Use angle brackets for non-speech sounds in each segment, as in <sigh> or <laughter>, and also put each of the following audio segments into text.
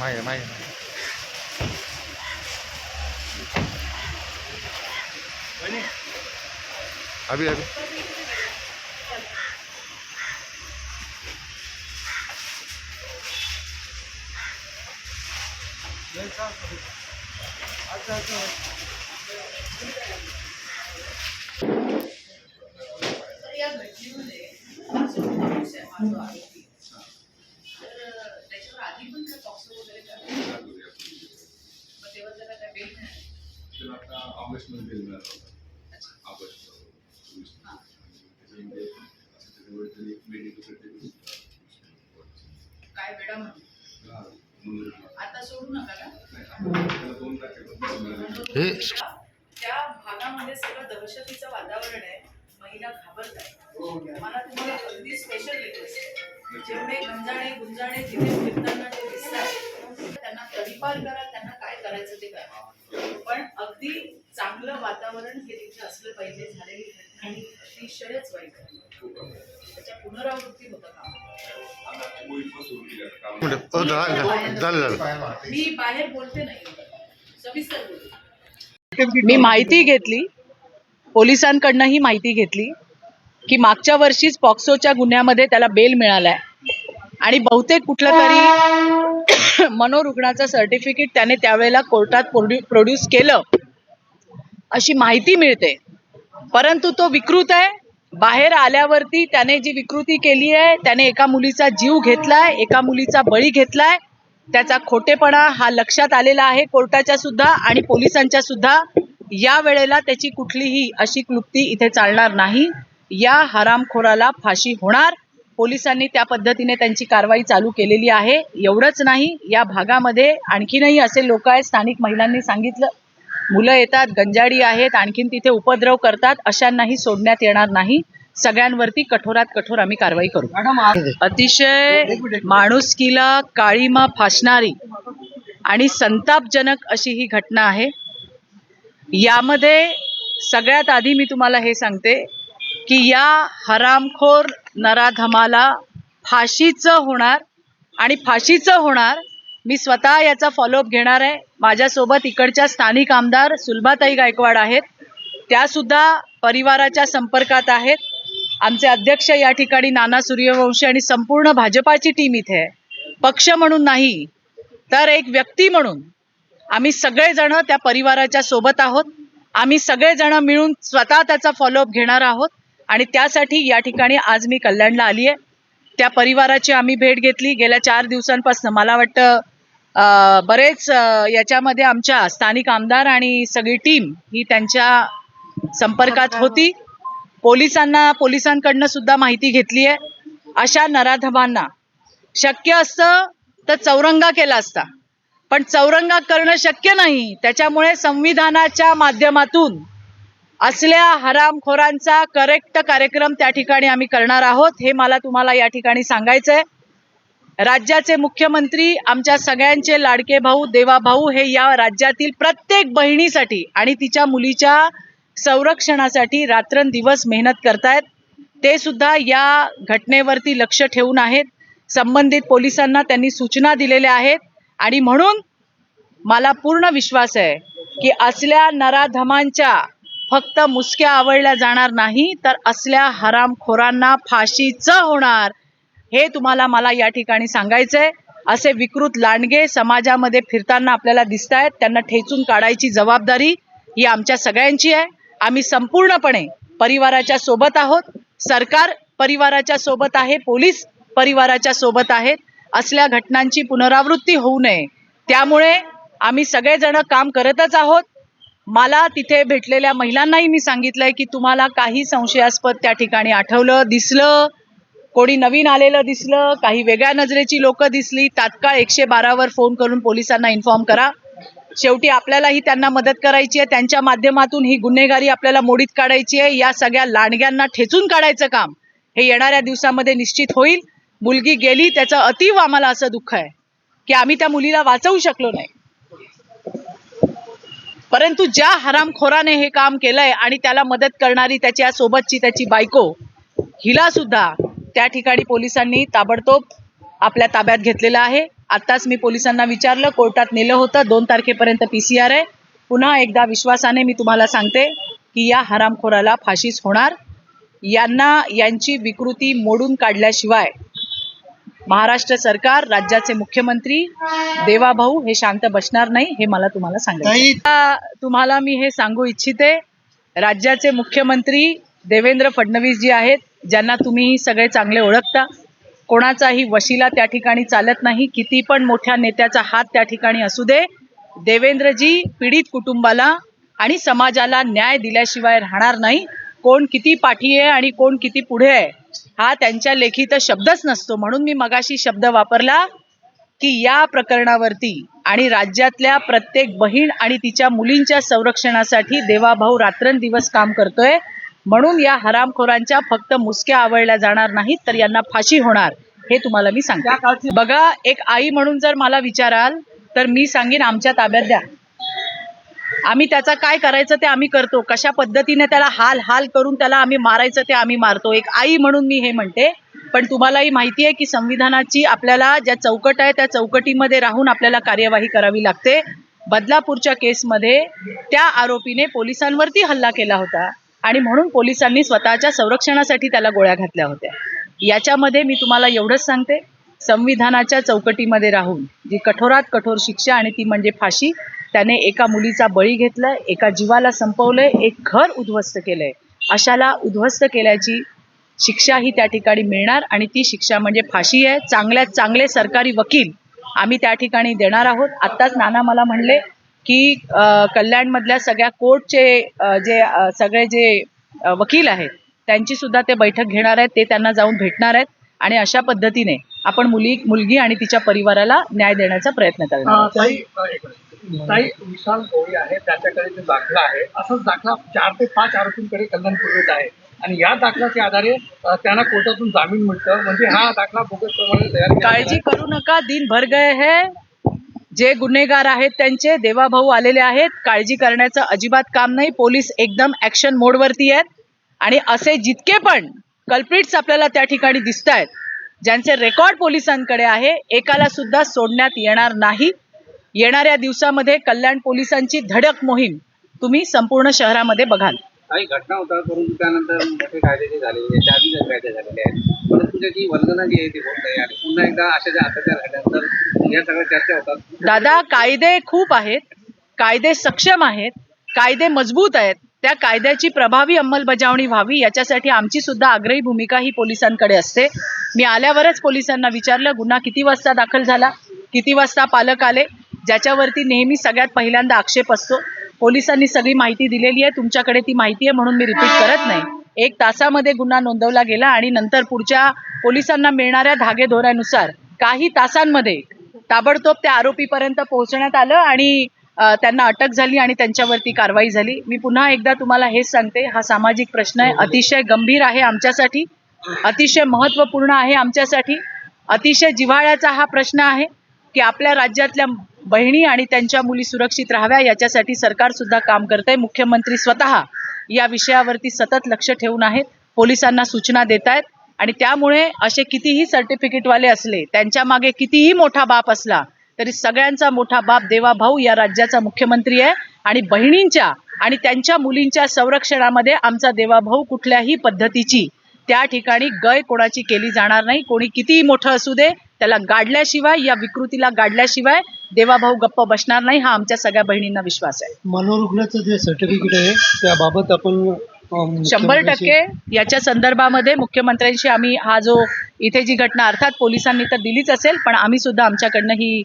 mais, é mais. Abre, abre. Yeah, but you need to do it. आता सोडू नका ना हे त्या भागामध्ये सगळं दहशतीचं वातावरण आहे. महिला घाबरत आहे मला तुम्हाला अगदी स्पेशल रिक्वेस्ट जेवढे गंजाणे गुंजाणे तिथे फिरताना ते दिसत आहेत त्यांना तडीपार करा त्यांना काय करायचं ते करा. पण अगदी चांगलं वातावरण हे तिथे असलं पाहिजे झालेली घटना अतिशयच वाईट त्याच्या पुनरावृत्ती होतं का मी माहिती घेतली. पोलिसांकडनं ही माहिती घेतली की मागच्या वर्षीच पॉक्सोच्या गुन्ह्यामध्ये त्याला बेल मिळालाय. आणि बहुतेक कुठलं तरी <coughs> मनोरुग्णाचं सर्टिफिकेट त्याने त्यावेळेला कोर्टात प्रोड्यूस केलं अशी माहिती मिळते. परंतु तो विकृत आहे. बाहेर आल्यावरती त्याने जी विकृती केली आहे त्याने एका मुलीचा जीव घेतलाय एका मुलीचा बळी घेतलाय. त्याचा खोटेपणा हा लक्षात आलेला आहे कोर्टाच्या सुद्धा आणि पोलिसांच्या सुद्धा. या वेळेला त्याची कुठलीही अशी क्लुप्ती इथे चालणार नाही. या हरामखोराला फाशी होणार. पोलिसांनी त्या पद्धतीने त्यांची कारवाई चालू केलेली आहे. एवढंच नाही या भागामध्ये आणखीनही असे लोक आहेत स्थानिक महिलांनी सांगितलं. मुलं येतात गंजाडी आहेत आणखीन तिथे उपद्रव करतात अशांनाही सोडण्यात येणार नाही. सगळ्यांवरती कठोरात कठोर आम्ही कारवाई करू. अतिशय माणुसकीला काळीमा फासणारी आणि संतापजनक अशी ही घटना आहे. यामध्ये सगळ्यात आधी मी तुम्हाला हे सांगते की या हरामखोर नराधमाला फाशीचं होणार आणि फाशीचं होणार मी स्वतः याचा फॉलोअप घेणार आहे. माझ्यासोबत इकडच्या स्थानिक आमदार सुलभाताई गायकवाड आहेत. त्यासुद्धा परिवाराच्या संपर्कात आहेत. आमचे अध्यक्ष या ठिकाणी नाना सूर्यवंशी आणि संपूर्ण भाजपाची टीम इथे आहे. पक्ष म्हणून नाही तर एक व्यक्ती म्हणून आम्ही सगळेजण त्या परिवाराच्या सोबत आहोत. आम्ही सगळेजण मिळून स्वतः त्याचा फॉलोअप घेणार आहोत आणि त्यासाठी या ठिकाणी आज मी कल्याणला आली आहे त्या परिवाराची आम्ही भेट घेतली. गेल्या चार दिवसांपासून मला वाटतं बरेच याच्यामध्ये आमच्या स्थानिक आमदार आणि सगळी टीम ही त्यांच्या संपर्कात होती. पोलिसांना पोलिसांकडनं सुद्धा माहिती घेतली आहे. अशा नराधमांना शक्य असतं तर चौरंगा केला असता. पण चौरंगा करणं शक्य नाही. त्याच्यामुळे संविधानाच्या माध्यमातून असल्या हरामखोरांचा करेक्ट कार्यक्रम त्या ठिकाणी आम्ही करणार आहोत हे मला तुम्हाला या ठिकाणी सांगायचं आहे राज्याचे मुख्यमंत्री आमच्या सगळ्यांचे लाडके भाऊ देवा भाऊ हे या राज्यातील प्रत्येक बहिणीसाठी आणि तिच्या मुलीच्या संरक्षणासाठी रात्रंदिवस मेहनत करतायत. ते सुद्धा या घटनेवरती लक्ष ठेवून आहेत. संबंधित पोलिसांना त्यांनी सूचना दिलेल्या आहेत. आणि म्हणून मला पूर्ण विश्वास आहे की असल्या नराधमांच्या फक्त मुसक्या आवडल्या जाणार नाही तर असल्या हरामखोरांना फाशीचं होणार. हे तुम्हाला मला या ठिकाणी सांगायचंय. असे विकृत लांडगे समाजामध्ये फिरताना आपल्याला दिसत आहेत त्यांना ठेचून काढायची जबाबदारी ही आमच्या सगळ्यांची आहे. आम्ही संपूर्णपणे परिवाराच्या सोबत आहोत. सरकार परिवाराच्या सोबत आहे. पोलीस परिवाराच्या सोबत आहेत. असल्या घटनांची पुनरावृत्ती होऊ नये. त्यामुळे आम्ही सगळेजण काम करतच आहोत. मला तिथे भेटलेल्या महिलांनाही मी सांगितलंय की तुम्हाला काही संशयास्पद त्या ठिकाणी आठवलं दिसलं. कोणी नवीन आलेलं दिसलं काही वेगळ्या नजरेची लोक दिसली तात्काळ एकशे बारावर फोन करून पोलिसांना इन्फॉर्म करा. शेवटी आपल्यालाही त्यांना मदत करायची आहे. त्यांच्या माध्यमातून ही गुन्हेगारी आपल्याला मोडीत काढायची आहे. या सगळ्या लांडग्यांना ठेचून काढायचं काम हे येणाऱ्या दिवसामध्ये निश्चित होईल. मुलगी गेली त्याचं अतीव आम्हाला असं दुःख आहे की आम्ही त्या मुलीला वाचवू शकलो नाही. परंतु ज्या हरामखोराने हे काम केलंय आणि त्याला मदत करणारी त्याच्या सोबतची त्याची बायको हिला सुद्धा त्या ठिकाणी पोलिसांनी ताबडतोब आपल्या ताब्यात घेतलेलं आहे. आत्ताच मी पोलिसांना विचारलं कोर्टात नेलं होतं. दोन तारखेपर्यंत पी सी आर आहे. पुन्हा एकदा विश्वासाने मी तुम्हाला सांगते की या हरामखोराला फाशीच होणार. यांना यांची विकृती मोडून काढल्याशिवाय महाराष्ट्र सरकार राज्याचे मुख्यमंत्री देवाभाऊ हे शांत बसणार नाही हे मला तुम्हाला सांगायचं तुम्हाला मी हे सांगू इच्छिते राज्याचे मुख्यमंत्री देवेंद्र फडणवीस जी आहेत ज्यांना तुम्ही सगळे चांगले ओळखता कोणाचाही वशिला त्या ठिकाणी चालत नाही किती पण मोठ्या नेत्याचा हात त्या ठिकाणी असू दे देवेंद्रजी पीडित कुटुंबाला आणि समाजाला न्याय दिल्याशिवाय राहणार नाही. कोण किती पाठी आहे आणि कोण किती पुढे आहे हा त्यांच्या लेखीत शब्दच नसतो. म्हणून मी मगाशी शब्द वापरला की या प्रकरणावरती आणि राज्यातल्या प्रत्येक बहीण आणि तिच्या मुलींच्या संरक्षणासाठी देवाभाऊ रात्रंदिवस काम करतोय. म्हणून या हरामखोरांच्या फक्त मुसक्या आवळल्या जाणार नाहीत तर यांना फाशी होणार हे तुम्हाला मी सांगते. बघा एक आई म्हणून जर मला विचाराल तर मी सांगेन आमच्या ताब्यात द्या. आम्ही त्याचा काय करायचं ते आम्ही करतो. कशा पद्धतीने त्याला हाल हाल करून त्याला आम्ही मारायचं ते आम्ही मारतो. एक आई म्हणून मी हे म्हणते पण तुम्हालाही माहिती आहे की संविधानाची आपल्याला ज्या चौकट आहे त्या चौकटीमध्ये राहून आपल्याला कार्यवाही करावी लागते. बदलापूरच्या केसमध्ये त्या आरोपीने पोलिसांवरती हल्ला केला होता. आणि म्हणून पोलिसांनी स्वतःच्या संरक्षणासाठी त्याला गोळ्या घातल्या होत्या. याच्यामध्ये मी तुम्हाला एवढंच सांगते संविधानाच्या चौकटीमध्ये राहून जी कठोरात कठोर शिक्षा आणि ती म्हणजे फाशी त्याने एका मुलीचा बळी घेतलाय एका जीवाला संपवलंय एक घर उद्ध्वस्त केलंय. अशाला उद्ध्वस्त केल्याची शिक्षा ही त्या ठिकाणी मिळणार आणि ती शिक्षा म्हणजे फाशी आहे. चांगल्यात चांगले सरकारी वकील आम्ही त्या ठिकाणी देणार आहोत. आत्ताच नाना मला म्हणले की कल्याणमधल्या सगळ्या कोर्टचे जे सगळे जे वकील आहेत त्यांची सुद्धा ते बैठक घेणार आहेत ते त्यांना जाऊन भेटणार आहेत आणि अशा पद्धतीने आपण मुली मुलगी आणि तिच्या परिवाराला न्याय देण्याचा प्रयत्न करणार. ताई विशाल गवळी आहे त्याच्याकडे जो दाखला आहे असाच दाखला चार ते पाच आरोपींकडे कल्याण पूर्वेत आहे. आणि या दाखल्याच्या आधारे त्यांना कोर्टातून जामीन मिळतं. म्हणजे हा दाखला बोगस प्रमाणे काळजी करू नका दिन भर गए है. जे गुन्हेगार आहेत त्यांचे देवाभाऊ आलेले आहेत काळजी करण्याचं अजिबात काम नाही पोलीस एकदम ऍक्शन मोडवरती आहेत. आणि असे जितके पण कल्प्रिट्स आपल्याला त्या ठिकाणी दिसत आहेत ज्यांचे रेकॉर्ड पोलिसांकडे आहे एकाला सुद्धा सोडण्यात येणार नाही. येणाऱ्या दिवसामध्ये कल्याण पोलिसांची धडक मोहीम तुम्ही संपूर्ण शहरामध्ये बघाल. काही घटना होतात परंतु त्यानंतर मोठे कायदे जे झालेले आहेत त्या आधी कायदे झालेले आहेत. परंतु त्याची वंदना जी आहे ती होत आहे आणि पुन्हा एकदा अशा ज्या अत्याचार घडल्यानंतर या सगळ्या चर्चा होतात. दादा कायदे खूप आहेत. कायदे सक्षम आहेत. कायदे मजबूत आहेत. त्या कायद्याची प्रभावी अंमलबजावणी व्हावी याच्यासाठी आमची सुद्धा आग्रही भूमिका ही पोलिसांकडे असते. मी आल्यावरच पोलिसांना विचारलं गुन्हा किती वाजता दाखल झाला? किती वाजता पालक आले? ज्याच्यावरती नेहमी सगळ्यात पहिल्यांदा आक्षेप असतो. पोलिसांनी सगळी माहिती दिलेली आहे. तुमच्याकडे ती माहिती आहे म्हणून मी रिपीट करत नाही. एक तासामध्ये गुन्हा नोंदवला गेला आणि नंतर पुढच्या पोलिसांना मिळणाऱ्या धागेदोऱ्यानुसार काही तासांमध्ये ताबडतोब त्या आरोपीपर्यंत पोहोचण्यात आलं आणि त्यांना अटक झाली आणि त्यांच्यावरती कारवाई झाली. मी पुन्हा एकदा तुम्हाला हेच सांगते हा सामाजिक प्रश्न आहे. अतिशय गंभीर आहे आमच्यासाठी. अतिशय महत्त्वपूर्ण आहे आमच्यासाठी. अतिशय जिव्हाळ्याचा हा प्रश्न आहे की आपल्या राज्यातल्या बहिणी आणि त्यांच्या मुली सुरक्षित राहाव्या याच्यासाठी सरकार सुद्धा काम करतंय. मुख्यमंत्री स्वतः या विषयावरती सतत लक्ष ठेवून आहेत. पोलिसांना सूचना देत आहेत आणि त्यामुळे असे कितीही सर्टिफिकेटवाले असले त्यांच्या मागे कितीही मोठा बाप असला तरी सगळ्यांचा मोठा बाप देवा भाऊ या राज्याचा मुख्यमंत्री आहे आणि बहिणींच्या आणि त्यांच्या मुलींच्या संरक्षणामध्ये आमचा देवाभाऊ कुठल्याही पद्धतीची त्या ठिकाणी गय कोणाची केली जाणार नाही. कोणी कितीही मोठं असू दे त्याला गाडल्याशिवाय या विकृतीला गाडल्याशिवाय देवाभाऊ गप्प बसणार नाही हा आमच्या सगळ्या बहिणींना विश्वास आहे. मनोरुग्णाचं जे सर्टिफिकेट आहे त्याबाबत आपण शंभर टक्के याच्या संदर्भामध्ये मुख्यमंत्र्यांशी आम्ही हा जो इथे जी घटना अर्थात पोलिसांनी तर दिलीच असेल पण आम्ही सुद्धा आमच्याकडनं ही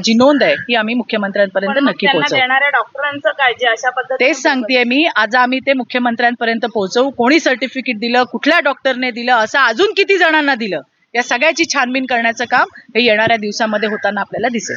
जी नोंद आहे ही आम्ही मुख्यमंत्र्यांपर्यंत नक्की पोहोचवू. देणाऱ्या डॉक्टरांचं काय? जे अशा पद्धतीने तेच सांगतेय मी आज आम्ही ते मुख्यमंत्र्यांपर्यंत पोहोचवू. कोणी सर्टिफिकेट दिलं कुठल्या डॉक्टरने दिलं असं अजून किती जणांना दिलं या सगळ्याची छानबीन करण्याचं काम हे येणाऱ्या दिवसामध्ये होताना आपल्याला दिसेल.